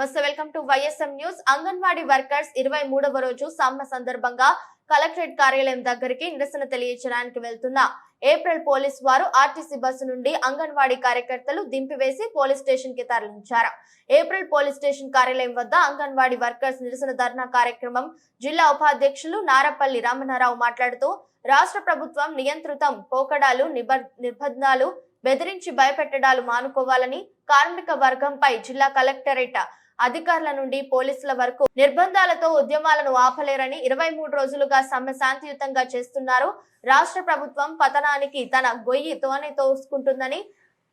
Welcome to YSM news. Anganwadi workers ఇరవై మూడవ రోజు సమ్మె సందర్భంగా కలెక్టరేట్ కార్యాలయం దగ్గరికి నిరసన తెలియజేయడానికి వెళ్తున్న. ఏప్రిల్ పోలీస్ వారు ఆర్టీసీ బస్సు నుండి అంగన్వాడీ కార్యకర్తలు దింపివేసి పోలీస్ స్టేషన్కి తరలించారు. ఏప్రిల్ పోలీస్ స్టేషన్ కార్యాలయం వద్ద అంగన్వాడీ వర్కర్స్ నిరసన ధర్నా కార్యక్రమం జిల్లా ఉపాధ్యక్షులు నారపల్లి రామనారావు మాట్లాడుతూ రాష్ట్ర ప్రభుత్వం నియంత్రితం పోకడాలు నిబ- నిర్బంధాలు బెదిరించి భయపెట్టడాలు మానుకోవాలని కార్మిక వర్గంపై జిల్లా కలెక్టరేట్ అధికారుల నుండి పోలీసుల వరకు నిర్బంధాలతో ఉద్యమాలను ఆపలేరని ఇరవై మూడు రోజులుగా సమ్మె శాంతియుతంగా చేస్తున్నారు. రాష్ట్ర ప్రభుత్వం పతనానికి తన గొయ్యి తోనే తోసుకుంటుందని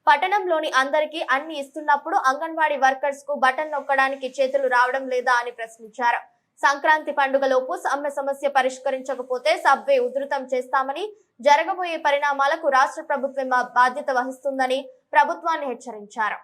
పట్టణంలోని అందరికీ అన్ని ఇస్తున్నప్పుడు అంగన్వాడీ వర్కర్స్కు బటన్ నొక్కడానికి చేతులు రావడం లేదా అని ప్రశ్నించారు. సంక్రాంతి పండుగలోపు సమ్మె సమస్య పరిష్కరించకపోతే సబ్వే ఉధృతం చేస్తామని జరగబోయే పరిణామాలకు రాష్ట్ర ప్రభుత్వం బాధ్యత వహిస్తుందని ప్రభుత్వాన్ని హెచ్చరించారు.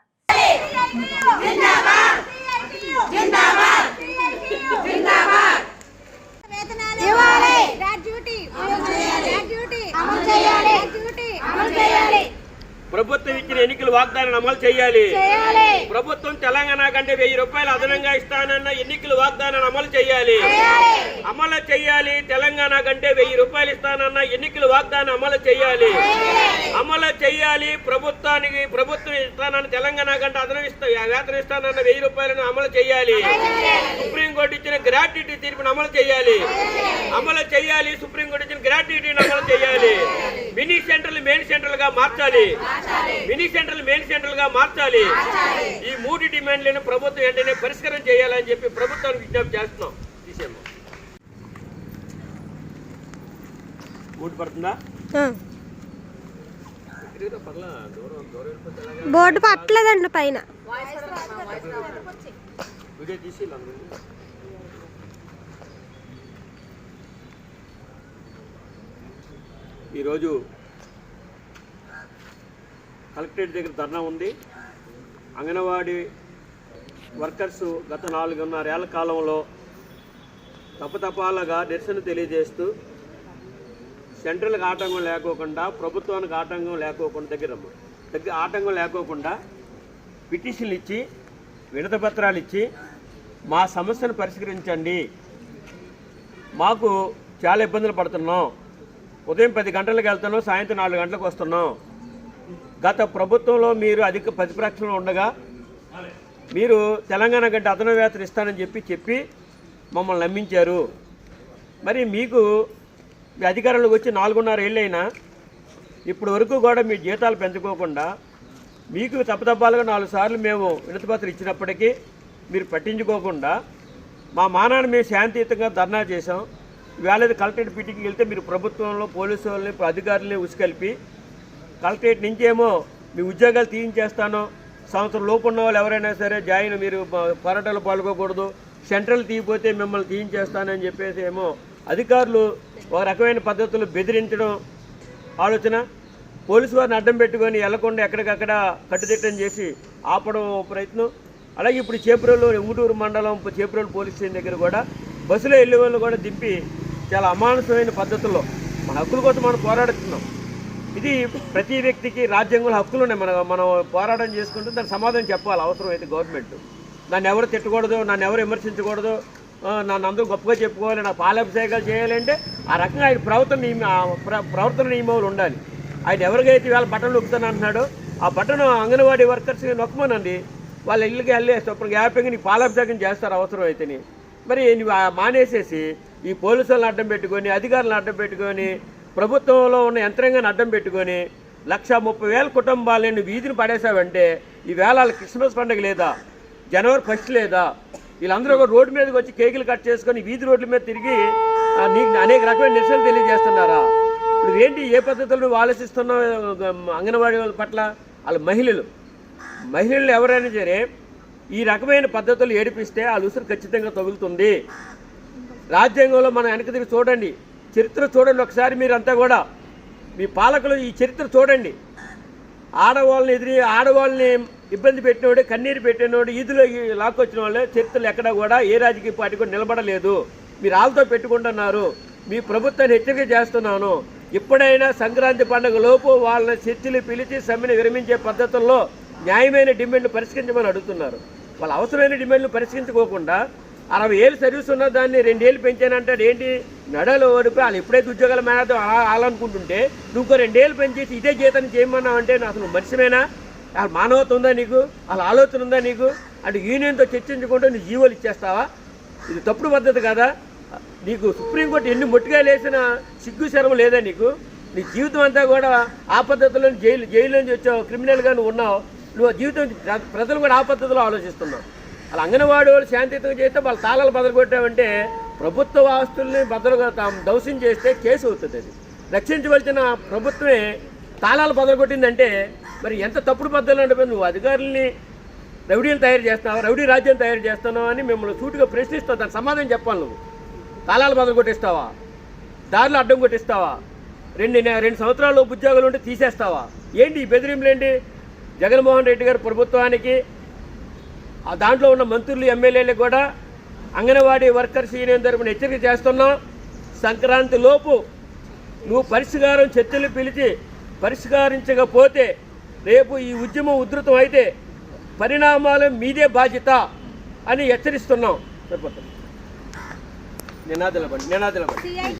ప్రభుత్వం ఇచ్చిన ఎన్నికల వాగ్దానాన్ని అమలు చేయాలి. చేయాలి! ప్రభుత్వం తెలంగాణ కంటే వెయ్యి రూపాయలు అదనంగా ఇస్తానన్న ఎన్నికల వాగ్దానాన్ని అమలు చేయాలి. అమలు చేయాలి. తెలంగాణ కంటే వెయ్యి రూపాయలు ఇస్తానన్న ఎన్నికల వాగ్దానం అమలు చేయాలి. అమలు చేయాలి. ప్రభుత్వానికి ప్రభుత్వం ఇస్తానన్న తెలంగాణ కంటే అదనం ఇస్తా వేతనం ఇస్తానన్న వెయ్యి రూపాయలను అమలు చేయాలి. సుప్రీంకోర్టు ఇచ్చిన గ్రాట్యుటీ తీర్పును అమలు చేయాలి. అమలు చేయాలి. సుప్రీంకోర్టు ఇచ్చిన గ్రాట్యుటీని అమలు చేయాలి. మినీ సెంటర్లు మెయిన్ సెంటర్లు గా మార్చాలి. మినీ సెంటర్లు మెయిన్ సెంటర్లు గా మార్చాలి. ఈ మూడు డిమాండ్లను ప్రభుత్వం వెంటనే పరిష్కారం చేయాలని చెప్పి ప్రభుత్వానికి విజ్ఞప్తి చేస్తున్నాం. మూడు పడుతుందా? ఎలాగా? బోర్డు పట్టలేదండి పైన. వీడియో తీసి ఈరోజు కలెక్టరేట్ దగ్గర ధర్నా ఉంది. అంగన్వాడీ వర్కర్స్ గత నాలుగున్నరేళ్ళ కాలంలో తపతపాలుగా నిరసన తెలియజేస్తూ సెంట్రల్కి ఆటంకం లేకోకుండా ప్రభుత్వానికి ఆటంకం లేకోకుండా దగ్గర దగ్గర ఆటంకం లేకోకుండా పిటిషన్లు ఇచ్చి విడతపత్రాలు ఇచ్చి మా సమస్యను పరిష్కరించండి. మాకు చాలా ఇబ్బందులు పడుతున్నాం. ఉదయం పది గంటలకు వెళ్తున్నాం సాయంత్రం నాలుగు గంటలకు వస్తున్నాం. గత ప్రభుత్వంలో మీరు అధిక ప్రతిపక్షంలో ఉండగా మీరు తెలంగాణ గంట అదన వేతన ఇస్తానని చెప్పి చెప్పి మమ్మల్ని నమ్మించారు. మరి మీకు మీ అధికారంలోకి వచ్చి నాలుగున్నర ఏళ్ళైనా ఇప్పటి వరకు కూడా మీ జీతాలు పెంచుకోకుండా మీకు తప్పతప్పాలుగా నాలుగు సార్లు మేము వినతిపత్రం ఇచ్చినప్పటికీ మీరు పట్టించుకోకుండా మా మానాన్ని మేము శాంతియుతంగా ధర్నా చేసాం వేళది కలెక్టరేట్ మీటింగ్కి వెళ్తే మీరు ప్రభుత్వంలో పోలీసు వాళ్ళని అధికారులని ఉసికలిపి కలెక్టరేట్ నుంచేమో మీ ఉద్యోగాలు తీయించేస్తాను సంవత్సరం లోపు ఉన్న వాళ్ళు ఎవరైనా సరే జాయిన్ మీరు పోరాటాలు పాల్గొకూడదు సెంట్రల్ తీయపోతే మిమ్మల్ని తీయించేస్తానని చెప్పేసి ఏమో అధికారులు ఒక రకమైన పద్ధతులు బెదిరించడం ఆలోచన. పోలీసు వారిని అడ్డం పెట్టుకొని వెళ్ళకుండా ఎక్కడికక్కడ కట్టుదిట్టం చేసి ఆపడం ప్రయత్నం. అలాగే ఇప్పుడు చేపురోలు ఉంగుటూరు మండలం చేపురోలు పోలీస్ స్టేషన్ దగ్గర కూడా బస్సులో వెళ్ళే వాళ్ళు కూడా దింపి చాలా అమానుషమైన పద్ధతుల్లో మన హక్కుల కోసం మనం పోరాడుతున్నాం. ఇది ప్రతి వ్యక్తికి రాజ్యాంగంలో హక్కులు ఉన్నాయి. మనం మనం పోరాటం చేసుకుంటే దానికి సమాధానం చెప్పాలి. అవసరం అయితే గవర్నమెంట్ నన్ను ఎవరు తిట్టకూడదు నన్ను ఎవరు విమర్శించకూడదు నన్ను అందరూ గొప్పగా చెప్పుకోవాలి నా పాలాభిషేకాలు చేయాలంటే ఆ రకంగా ఆయన ప్రవర్తన నియమ ప్రవర్తన నియమాలు ఉండాలి. ఆయన ఎవరికైతే వేళ బట్టలు నొక్కుతాను అంటున్నాడో ఆ బట్టను అంగన్వాడీ వర్కర్స్ నొక్కమనండి. వాళ్ళ ఇళ్ళకి వెళ్ళి చొప్పున గ్యాపింగ్ నీకు పాలాభిషేకం చేస్తారు అవసరం అయితేని. మరి నువ్వు మానేసేసి ఈ పోలీసులను అడ్డం పెట్టుకొని అధికారులను అడ్డం పెట్టుకొని ప్రభుత్వంలో ఉన్న యంత్రాంగాన్ని అడ్డం పెట్టుకొని లక్ష ముప్పై వేల కుటుంబాలను వీధిని పడేసావంటే ఈ వేళ వాళ్ళ క్రిస్మస్ పండుగ లేదా? జనవరి ఫస్ట్ లేదా? వీళ్ళందరూ ఒక రోడ్డు మీదకి వచ్చి కేకులు కట్ చేసుకొని వీధి రోడ్ల మీద తిరిగి నీకు అనేక రకమైన నిరసనలు తెలియజేస్తున్నారా? నువ్వేంటి ఏ పద్ధతులు నువ్వు ఆలోచిస్తున్నావు అంగన్వాడీ వాళ్ళ పట్ల? వాళ్ళ మహిళలు. మహిళలు ఎవరైనా సరే ఈ రకమైన పద్ధతులు ఏడిపిస్తే ఆ ఉసురు ఖచ్చితంగా తగులుతుంది. రాజ్యాంగంలో మనం వెనక తిరిగి చూడండి. చరిత్ర చూడండి ఒకసారి మీరంతా కూడా. మీ పాలకులు ఈ చరిత్ర చూడండి. ఆడవాళ్ళని ఎదిరి ఆడవాళ్ళని ఇబ్బంది పెట్టినోడు కన్నీరు పెట్టినోడు ఈదులో లాక్కొచ్చిన వాళ్ళే చరిత్రలు ఎక్కడ కూడా ఏ రాజకీయ పార్టీ కూడా నిలబడలేదు. మీరు వాళ్ళతో పెట్టుకుంటున్నారు. మీ ప్రభుత్వాన్ని హెచ్చరిక చేస్తున్నాను. ఇప్పుడైనా సంక్రాంతి పండుగ లోపు వాళ్ళని చర్చలు పిలిచి సమ్మెను విరమించే పద్ధతుల్లో న్యాయమైన డిమాండ్లు పరిష్కరించమని అడుగుతున్నారు. వాళ్ళ అవసరమైన డిమాండ్లు పరిష్కరించుకోకుండా అరవై ఏళ్ళు సర్వీస్ ఉన్న దాన్ని రెండేళ్ళు పెంచానంటాడు. ఏంటి? నడలు ఓడిపి వాళ్ళు ఎప్పుడైతే ఉద్యోగాల మేనేదో అలా అలానుకుంటుంటే నువ్వు ఇంకో రెండేళ్ళు పెంచేసి ఇదే జీతాన్ని చేయమన్నావు అంటే అసలు మనిషిమేనా వాళ్ళ మానవత ఉందా నీకు? వాళ్ళ ఆలోచన ఉందా నీకు? అంటే యూనియన్తో చర్చించుకుంటూ నీ జీవోలు ఇచ్చేస్తావా? ఇది తప్పుడు పద్ధతి కదా. నీకు సుప్రీంకోర్టు ఎన్ని ముట్టుగా వేసినా సిగ్గు శరం లేదా నీకు? నీ జీవితం అంతా కూడా ఆ పద్ధతిలో జైలు జైలు నుంచి వచ్చావు క్రిమినల్గా నువ్వు ఉన్నావు. నువ్వు జీవితం ప్రజలు కూడా ఆ పద్ధతిలో ఆలోచిస్తున్నావు. అలా అంగన్వాడీ వాళ్ళు శాంతియుతంగా చేస్తే వాళ్ళ తాళాలు బదలగొట్టామంటే ప్రభుత్వ ఆస్తుల్ని బదులుగా తాము దౌస్యం చేస్తే కేసు అవుతుంది అది. రక్షించవలసిన ప్రభుత్వమే తాళాలు బదలగొట్టిందంటే మరి ఎంత తప్పుడు పద్ధతులు అంటే నువ్వు అధికారుల్ని రౌడీలు తయారు చేస్తున్నావు రౌడీ రాజ్యం తయారు చేస్తున్నావు అని మిమ్మల్ని సూటిగా ప్రశ్నిస్తావు దానికి సమాధానం చెప్పాలి నువ్వు. తాళాలు బదలు కొట్టిస్తావా దారిలో అడ్డం కొట్టిస్తావా? రెండు నె- రెండు సంవత్సరాలు ఉద్యోగాలు ఉంటే తీసేస్తావా? ఏంటి ఈ బెదిరింపులేంటి? జగన్మోహన్ రెడ్డి గారు ప్రభుత్వానికి ఆ దాంట్లో ఉన్న మంత్రులు ఎమ్మెల్యేలకు కూడా అంగన్వాడీ వర్కర్స్ యూనియన్ తరపున హెచ్చరిక చేస్తున్నాం సంక్రాంతి లోపు నువ్వు పరిష్కారం చర్చలు పిలిచి పరిష్కరించకపోతే రేపు ఈ ఉద్యమం ఉధృతం అయితే పరిణామాలు మీదే బాధ్యత అని హెచ్చరిస్తున్నాం. సరిపోతుంది. నినాదుల బండి నినాదుల బండి